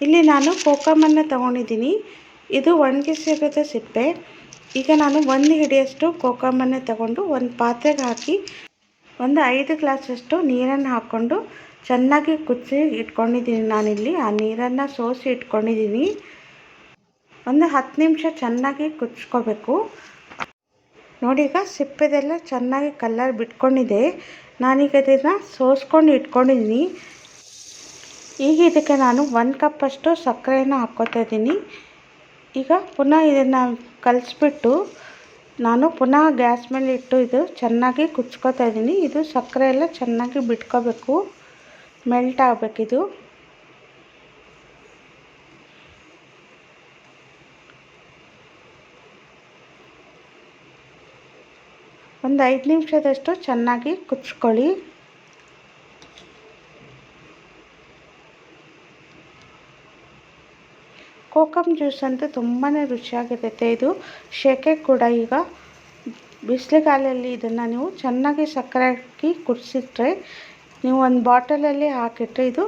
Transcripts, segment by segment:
ಇಲ್ಲಿ ನಾನು ಕೋಕಮನ್ನು ತಗೊಂಡಿದ್ದೀನಿ. ಇದು ಒಣಗಿಸಿರೋದ ಸಿಪ್ಪೆ. ಈಗ ನಾನು ಒಂದು ಹಿಡಿಯಷ್ಟು ಕೋಕಮನ್ನು ತಗೊಂಡು ಒಂದು ಪಾತ್ರೆಗೆ ಹಾಕಿ ಒಂದು ಐದು ಗ್ಲಾಸಷ್ಟು ನೀರನ್ನು ಹಾಕ್ಕೊಂಡು ಚೆನ್ನಾಗಿ ಕುದಿಸಿ ಇಟ್ಕೊಂಡಿದ್ದೀನಿ ನಾನಿಲ್ಲಿ. ಆ ನೀರನ್ನು ಸೋಸಿ ಇಟ್ಕೊಂಡಿದ್ದೀನಿ. ಒಂದು ಹತ್ತು ನಿಮಿಷ ಚೆನ್ನಾಗಿ ಕುದಿಸ್ಕೋಬೇಕು. ನೋಡಿ ಈಗ ಸಿಪ್ಪೆದೆಲ್ಲ ಚೆನ್ನಾಗಿ ಕಲ್ಲರ್ ಬಿಟ್ಕೊಂಡಿದೆ. ನಾನೀಗ ಇದನ್ನು ಸೋಸ್ಕೊಂಡು ಇಟ್ಕೊಂಡಿದ್ದೀನಿ. ಈಗ ಇದಕ್ಕೆ ನಾನು ಒಂದು ಕಪ್ಪಷ್ಟು ಸಕ್ಕರೆಯನ್ನು ಹಾಕ್ಕೋತಾ ಇದ್ದೀನಿ. ಈಗ ಪುನಃ ಇದನ್ನು ಕಲಿಸ್ಬಿಟ್ಟು ನಾನು ಪುನಃ ಗ್ಯಾಸ್ ಮೇಲೆ ಇಟ್ಟು ಇದು ಚೆನ್ನಾಗಿ ಕುಚ್ಕೋತಾ ಇದ್ದೀನಿ. ಇದು ಸಕ್ಕರೆ ಎಲ್ಲ ಚೆನ್ನಾಗಿ ಬಿಟ್ಕೋಬೇಕು. ಮೆಲ್ಟ್ ಆಗಬೇಕಿದು ಒಂದು ಐದು ನಿಮಿಷದಷ್ಟು ಚೆನ್ನಾಗಿ ಕುಚ್ಕೊಳ್ಳಿ ಕೋಕಮ್ ಜ್ಯೂಸ್ ಅಂತೂ ತುಂಬಾ ರುಚಿಯಾಗಿರುತ್ತೆ. ಇದು ಶೇಕೆ ಕೂಡ ಈಗ ಬಿಸಿಲುಗಾಲಲ್ಲಿ ಇದನ್ನು ನೀವು ಚೆನ್ನಾಗಿ ಸಕ್ಕರೆ ಹಾಕಿ ಕುದಿಸಿಟ್ರೆ ನೀವು ಒಂದು ಬಾಟಲಲ್ಲಿ ಹಾಕಿಟ್ರೆ ಇದು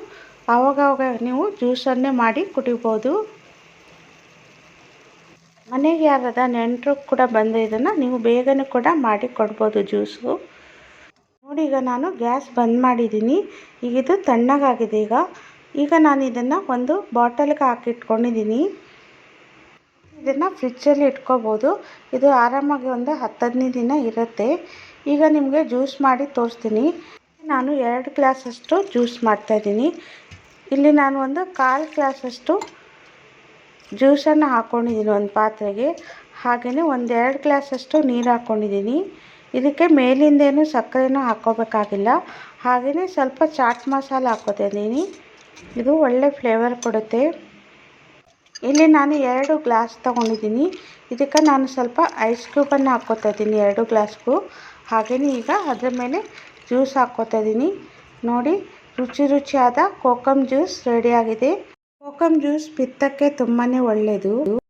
ಆವಾಗವಾಗ ನೀವು ಜ್ಯೂಸನ್ನೇ ಮಾಡಿ ಕುಡಿಬೋದು. ಮನೆಗೆ ಯಾರದ ನೆಂಟರು ಕೂಡ ಬಂದರೆ ಇದನ್ನು ನೀವು ಬೇಗನೆ ಕೂಡ ಮಾಡಿ ಕೊಡ್ಬೋದು ಜ್ಯೂಸು. ನೋಡಿ ಈಗ ನಾನು ಗ್ಯಾಸ್ ಬಂದ್ ಮಾಡಿದ್ದೀನಿ. ಈಗ ಇದು ತಣ್ಣಗಾಗಿದೆ ಈಗ. ಈಗ ನಾನು ಇದನ್ನು ಒಂದು ಬಾಟಲ್ಗೆ ಹಾಕಿಟ್ಕೊಂಡಿದ್ದೀನಿ. ಇದನ್ನು ಫ್ರಿಜ್ಜಲ್ಲಿ ಇಟ್ಕೋಬೋದು. ಇದು ಆರಾಮಾಗಿ ಒಂದು ಹತ್ತು ಹದಿನೈದು ದಿನ ಇರುತ್ತೆ. ಈಗ ನಿಮಗೆ ಜ್ಯೂಸ್ ಮಾಡಿ ತೋರಿಸ್ತೀನಿ. ನಾನು ಎರಡು ಗ್ಲಾಸಷ್ಟು ಜ್ಯೂಸ್ ಮಾಡ್ತಾಯಿದ್ದೀನಿ ಇಲ್ಲಿ ನಾನು ಒಂದು ಕಾಲು ಗ್ಲಾಸಷ್ಟು ಜ್ಯೂಸನ್ನು ಹಾಕ್ಕೊಂಡಿದ್ದೀನಿ ಒಂದು ಪಾತ್ರೆಗೆ. ಹಾಗೆಯೇ ಒಂದು ಎರಡು ಗ್ಲಾಸಷ್ಟು ನೀರು ಹಾಕ್ಕೊಂಡಿದ್ದೀನಿ ಇದಕ್ಕೆ ಮೇಲಿಂದೇನು ಸಕ್ಕರೆನೂ ಹಾಕ್ಕೋಬೇಕಾಗಿಲ್ಲ. ಹಾಗೆಯೇ ಸ್ವಲ್ಪ ಚಾಟ್ ಮಸಾಲ ಹಾಕ್ಕೋತಿದ್ದೀನಿ ಇದು ಒಳ್ಳೆ ಫ್ಲೇವರ್ ಕೊಡುತ್ತೆ. ಇಲ್ಲಿ ನಾನು ಎರಡು ಗ್ಲಾಸ್ ತೊಗೊಂಡಿದ್ದೀನಿ. ಇದಕ್ಕೆ ನಾನು ಸ್ವಲ್ಪ ಐಸ್ ಕ್ಯೂಬನ್ನು ಹಾಕ್ಕೋತಾ ಇದ್ದೀನಿ, ಎರಡು ಗ್ಲಾಸ್ಗೂ ಹಾಗೆಯೇ ಈಗ ಅದರ ಮೇಲೆ ಜ್ಯೂಸ್ ಹಾಕ್ಕೋತಾ ಇದ್ದೀನಿ. ನೋಡಿ, ರುಚಿ ರುಚಿಯಾದ ಕೋಕಮ್ ಜ್ಯೂಸ್ ರೆಡಿಯಾಗಿದೆ ಕೋಕಮ್ ಜ್ಯೂಸ್ ಪಿತ್ತಕ್ಕೆ ತುಂಬಾ ಒಳ್ಳೆಯದು